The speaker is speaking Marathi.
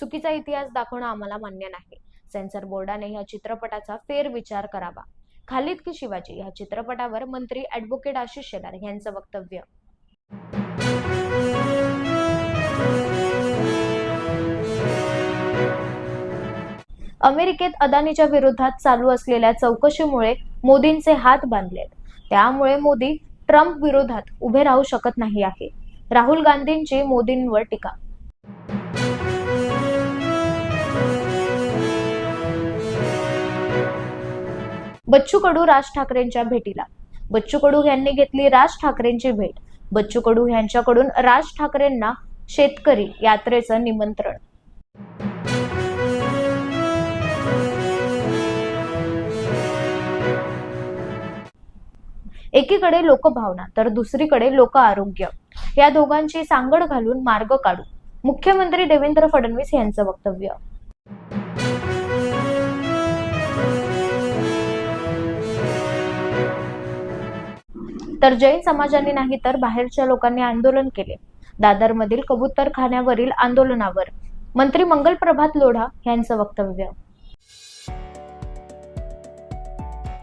चुकीचा इतिहास दाखवणं आम्हाला मान्य नाही. सेन्सर बोर्डाने या चित्रपटाचा फेरविचार करावा. खालिद की शिवाजी या चित्रपटावर मंत्री ऍडव्होकेट आशिष शेलार यांचं वक्तव्य. अमेरिकेत अदानीच्या विरोधात चालू असलेल्या चौकशीमुळे मोदींचे हात बांधलेत. त्यामुळे मोदी ट्रम्प विरोधात उभे राहू शकत नाही आहे. राहुल गांधींची मोदींवर टीका. बच्चू कडू राज ठाकरेंच्या भेटीला. बच्चू कडू यांनी घेतली राज ठाकरेंची भेट. बच्चू कडू यांच्याकडून राज ठाकरेंना शेतकरी यात्रेचं निमंत्रण. एकीकडे लोकभावना तर दुसरीकडे लोक आरोग्य. या दोघांची सांगड घालून मार्ग काढू. मुख्यमंत्री देवेंद्र फडणवीस यांचं वक्तव्य. तर जैन समाजाने नाही तर बाहेरच्या लोकांनी आंदोलन केले. दादरमधील कबूतरखान्यावरील आंदोलनावर मंत्री मंगल प्रभात लोढा यांचं वक्तव्य.